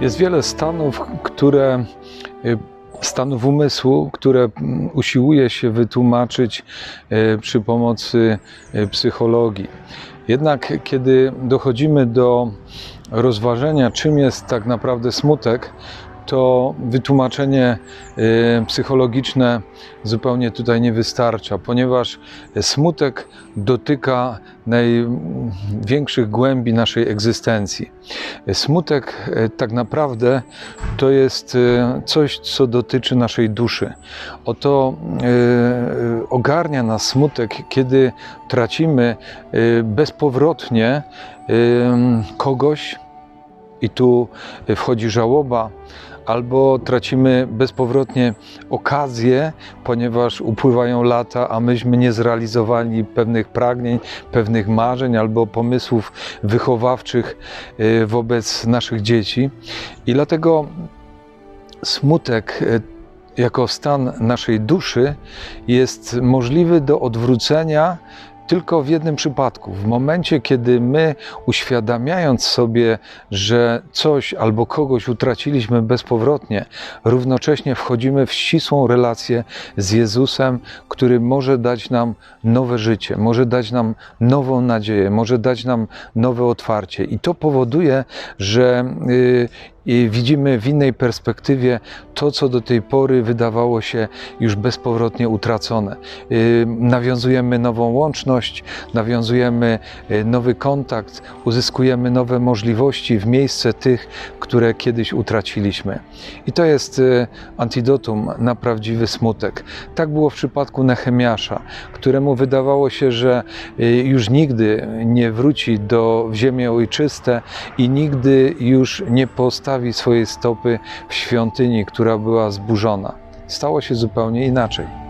Jest wiele stanów, które y, stanów umysłu, które mm, usiłuje się wytłumaczyć y, przy pomocy y, psychologii. Jednak kiedy dochodzimy do rozważenia, czym jest tak naprawdę smutek, to wytłumaczenie y, psychologiczne zupełnie tutaj nie wystarcza, ponieważ smutek dotyka największych głębi naszej egzystencji. Smutek y, tak naprawdę to jest y, coś, co dotyczy naszej duszy. Oto ogarnia nas smutek, kiedy tracimy bezpowrotnie kogoś, i tu wchodzi żałoba, albo tracimy bezpowrotnie okazję, ponieważ upływają lata, a myśmy nie zrealizowali pewnych pragnień, pewnych marzeń albo pomysłów wychowawczych y, wobec naszych dzieci. I dlatego smutek y, jako stan naszej duszy jest możliwy do odwrócenia tylko w jednym przypadku. W momencie, kiedy my, uświadamiając sobie, że coś albo kogoś utraciliśmy bezpowrotnie, równocześnie wchodzimy w ścisłą relację z Jezusem, który może dać nam nowe życie, może dać nam nową nadzieję, może dać nam nowe otwarcie. I to powoduje, że y, i widzimy w innej perspektywie to, co do tej pory wydawało się już bezpowrotnie utracone. Y, Nawiązujemy nową łączność, nawiązujemy y, nowy kontakt, uzyskujemy nowe możliwości w miejsce tych, które kiedyś utraciliśmy. I to jest y, antidotum na prawdziwy smutek. Tak było w przypadku Nehemiasza, któremu wydawało się, że y, już nigdy nie wróci do w ziemię ojczyste i nigdy już nie postawi swojej stopy w świątyni, która była zburzona. Stało się zupełnie inaczej.